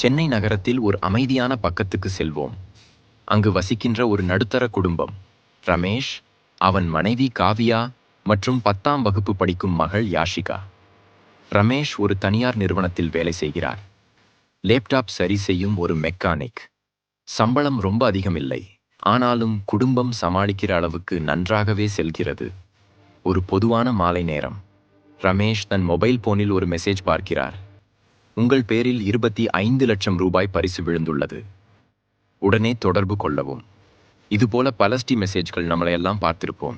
சென்னை நகரத்தில் ஒரு அமைதியான பக்கத்துக்கு செல்வோம். அங்கு வசிக்கின்ற ஒரு நடுத்தர குடும்பம். ரமேஷ் அவன் மனைவி காவியா மற்றும் பத்தாம் வகுப்பு படிக்கும் மகள் யாஷிகா. ரமேஷ் ஒரு தனியார் நிறுவனத்தில் வேலை செய்கிறார். லேப்டாப் சரி செய்யும் ஒரு மெக்கானிக். சம்பளம் ரொம்ப அதிகமில்லை. ஆனாலும் குடும்பம் சமாளிக்கிற அளவுக்கு நன்றாகவே செல்கிறது. ஒரு பொதுவான மாலை நேரம். ரமேஷ் தன் மொபைல் போனில் ஒரு மெசேஜ் பார்க்கிறார். உங்கள் பேரில் இருபத்தி ஐந்து லட்சம் ரூபாய் பரிசு விழுந்துள்ளது. உடனே தொடர்பு கொள்ளவும். இதுபோல பலஸ்டி மெசேஜ்கள் நம்மளையெல்லாம் பார்த்திருப்போம்.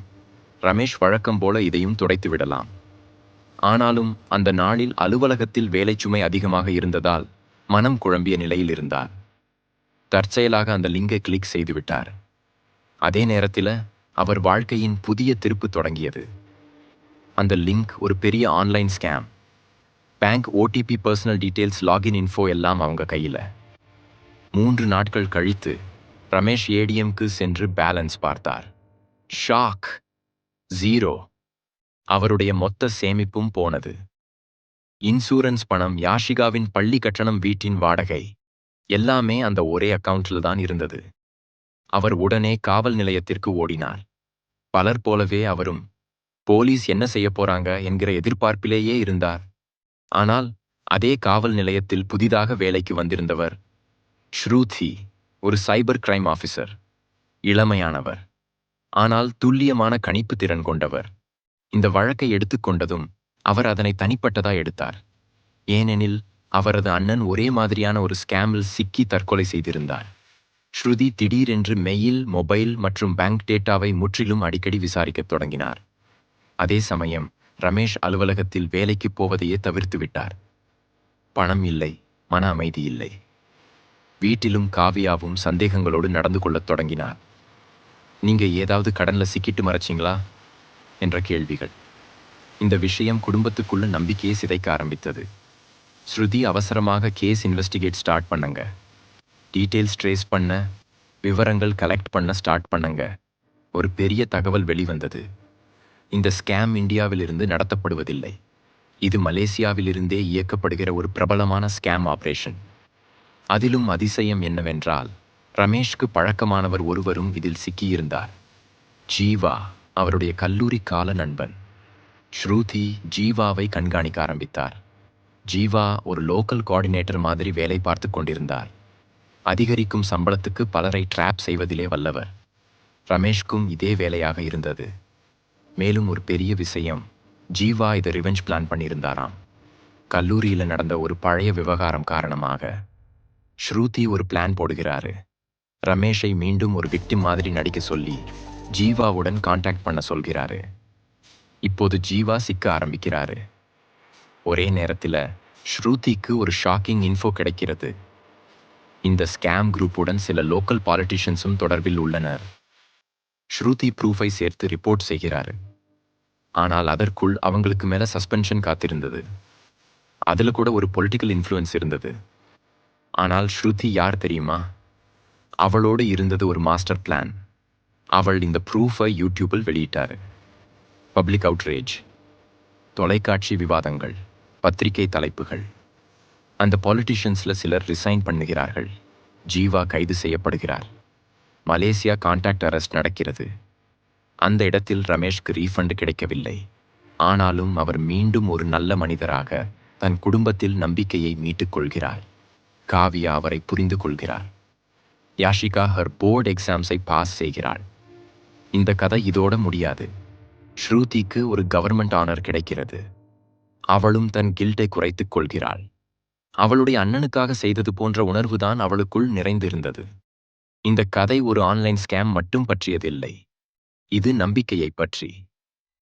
ரமேஷ் வழக்கம் போல இதையும் துடைத்து விடலாம். ஆனாலும் அந்த நாளில் அலுவலகத்தில் வேலைச்சுமை அதிகமாக இருந்ததால் மனம் குழம்பிய நிலையில் இருந்தார். தற்செயலாக அந்த லிங்கை கிளிக் செய்துவிட்டார் அதே நேரத்தில் அவர் வாழ்க்கையின் புதிய திருப்பு தொடங்கியது. அந்த லிங்க் ஒரு பெரிய online scam. Bank OTP personal details login info எல்லாம் அவங்க கையில். மூன்று நாட்கள் கழித்து ரமேஷ் ஏடிஎம்க்கு சென்று பேலன்ஸ் பார்த்தார். ஷாக் ஜீரோ அவருடைய மொத்த சேமிப்பும் போனது. இன்சூரன்ஸ் பணம் யாஷிகாவின் பள்ளி கட்டணம் வீட்டின் வாடகை எல்லாமே அந்த ஒரே அக்கவுண்ட்ல தான் இருந்தது. அவர் உடனே காவல் நிலையத்திற்கு ஓடினார். பலர் போலவே அவரும் போலீஸ் என்ன செய்ய போறாங்க? என்கிற எதிர்பார்ப்பிலேயே இருந்தார். ஆனால் அதே காவல் நிலையத்தில் புதிதாக வேலைக்கு வந்திருந்தவர் ஸ்ரூதி ஒரு சைபர் கிரைம் ஆஃபீஸர். இளமையானவர். ஆனால் துல்லியமான கணிப்பு திறன் கொண்டவர். இந்த வழக்கை எடுத்துக்கொண்டதும் அவர் அதனை தனிப்பட்டதா எடுத்தார். ஏனெனில் அவரது அண்ணன் ஒரே மாதிரியான ஒரு ஸ்கேமில் சிக்கி தற்கொலை செய்திருந்தார். ஸ்ருதி திடீரென்று மெயில் மொபைல் மற்றும் பேங்க் டேட்டாவை முற்றிலும் அடிக்கடி விசாரிக்கத் தொடங்கினார். அதே சமயம் ரமேஷ் அலுவலகத்தில் வேலைக்கு போவதையே தவிர்த்து விட்டார். பணம் இல்லை மன அமைதி இல்லை. வீட்டிலும் காவியாவும் சந்தேகங்களோடு நடந்து கொள்ளத் தொடங்கினார். நீங்க ஏதாவது கடன்ல சிக்கிட்டு மறைச்சிங்களா? என்ற கேள்விகள். இந்த விஷயம் குடும்பத்துக்குள்ள நம்பிக்கையை சிதைக்க ஆரம்பித்தது. ஸ்ருதி அவசரமாக கேஸ் இன்வெஸ்டிகேட் ஸ்டார்ட் பண்ணுங்க. டீட்டெயில்ஸ் ட்ரேஸ் பண்ண விவரங்கள் கலெக்ட் பண்ண ஸ்டார்ட் பண்ணுங்க. ஒரு பெரிய தகவல் வெளிவந்தது. இந்த ஸ்கேம் இந்தியாவிலிருந்து நடத்தப்படுவதில்லை. இது மலேசியாவிலிருந்தே இயக்கப்படுகிற ஒரு பிரபலமான ஸ்கேம் ஆபரேஷன் அதிலும் அதிசயம் என்னவென்றால் ரமேஷ்க்கு பழக்கமானவர் ஒருவரும் இதில் சிக்கியிருந்தார். ஜீவா அவருடைய கல்லூரி கால நண்பன். ஸ்ருதி ஜீவாவை கண்காணிக்க ஆரம்பித்தார். ஜீவா ஒரு லோக்கல் கோஆர்டினேட்டர் மாதிரி வேலை பார்த்து கொண்டிருந்தார். அதிகரிக்கும் சம்பளத்துக்கு பலரை ட்ராப் செய்வதிலே வல்லவர். ரமேஷ்க்கும் இதே வேலையாக இருந்தது. மேலும் ஒரு பெரிய விஷயம். ஜீவா இதை ரிவெஞ்ச் பிளான் பண்ணியிருந்தாராம். கல்லூரியில் நடந்த ஒரு பழைய விவகாரம் காரணமாக ஸ்ருதி ஒரு பிளான் போடுகிறாரு. ரமேஷை மீண்டும் ஒரு விக்டிம் மாதிரி நடிக்க சொல்லி ஜீவாவுடன் காண்டாக்ட் பண்ண சொல்கிறாரு. இப்போது ஜீவா சிக்க ஆரம்பிக்கிறாரு. ஒரே நேரத்தில் ஸ்ருதிக்கு ஒரு ஷாக்கிங் இன்ஃபோ கிடைக்கிறது. இந்த ஸ்கேம் குரூப்புடன் சில லோக்கல் பாலிட்டிஷியன்ஸும் தொடர்பில் உள்ளனர். ஸ்ருதி ப்ரூஃபை சேர்த்து ரிப்போர்ட் செய்கிறார். ஆனால் அதற்குள் அவங்களுக்கு மேல சஸ்பென்ஷன் காத்திருந்தது. அதுல கூட ஒரு பொலிட்டிக்கல் இன்ஃப்ளூயன்ஸ் இருந்தது. ஆனால் ஸ்ருதி யார் தெரியுமா? அவளோடு இருந்தது ஒரு மாஸ்டர் பிளான். அவள் இந்த ப்ரூஃபை யூடியூபில் வெளியிட்டார். பப்ளிக் அவுட்ரேஜ் தொலைக்காட்சி விவாதங்கள் பத்திரிகை தலைப்புகள். அந்த பாலிட்டிஷியன்ஸில் சிலர் ரிசைன் பண்ணுகிறார்கள். ஜீவா கைது செய்யப்படுகிறார். மலேசியா கான்டாக்ட் அரெஸ்ட் நடக்கிறது. அந்த இடத்தில் ரமேஷ்க்கு ரீஃபண்ட் கிடைக்கவில்லை. ஆனாலும் அவர் மீண்டும் ஒரு நல்ல மனிதராக தன் குடும்பத்தில் நம்பிக்கையை மீட்டுக் கொள்கிறார். காவியா அவரை புரிந்து கொள்கிறார். யாஷிகா ஹர் போர்டு எக்ஸாம்ஸை பாஸ் செய்கிறாள். இந்த கதை இதோட முடியாது. ஸ்ருதிக்கு ஒரு கவர்மெண்ட் ஆனர் கிடைக்கிறது. அவளும் தன் கில்ட்டை குறைத்துக் கொள்கிறாள். அவளுடைய அண்ணனுக்காக செய்தது போன்ற உணர்வுதான் அவளுக்குள் நிறைந்திருந்தது. இந்த கதை ஒரு ஆன்லைன் ஸ்கேம் மட்டும் பற்றியதில்லை. இது நம்பிக்கையை பற்றி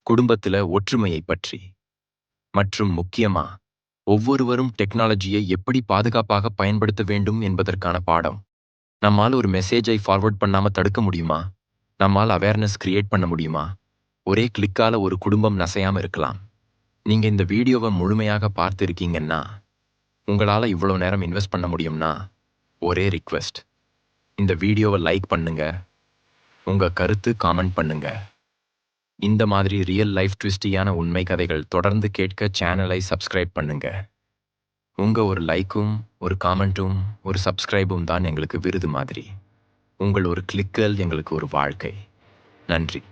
குடும்பத்துல ஒற்றுமையை பற்றி. மற்றும் முக்கியமா ஒவ்வொருவரும் டெக்னாலஜியை எப்படி பாதுகாப்பாக பயன்படுத்த வேண்டும் என்பதற்கான பாடம். நம்மால் ஒரு மெசேஜை ஃபார்வர்ட் பண்ணாம தடுக்க முடியுமா? நம்மால் அவேர்னஸ் கிரியேட் பண்ண முடியுமா? ஒரே கிளிக்கால ஒரு குடும்பம் நசையாம இருக்கலாம். நீங்க இந்த வீடியோவை முழுமையாக பார்த்திருக்கீங்கன்னா உங்களால இவ்வளவு நேரம் இன்வெஸ்ட் பண்ண முடியும்னா ஒரே ரிக்வெஸ்ட் இந்த வீடியோவை லைக் பண்ணுங்க. உங்க கருத்து காமெண்ட் பண்ணுங்க. இந்த மாதிரி ரியல் லைஃப் ட்விஸ்டியான உண்மை கதைகள் தொடர்ந்து கேட்க சேனலை சப்ஸ்கிரைப் பண்ணுங்க. உங்கள் ஒரு லைக்கும் ஒரு காமெண்ட்டும் ஒரு சப்ஸ்கிரைபும் தான் எங்களுக்கு விருது மாதிரி. உங்கள் ஒரு கிளிக்கல் எங்களுக்கு ஒரு வாழ்க்கை. நன்றி.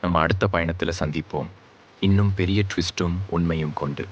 நம்ம அடுத்த பயணத்தில் சந்திப்போம். இன்னும் பெரிய ட்விஸ்ட்டும் உண்மையும் கொண்டு.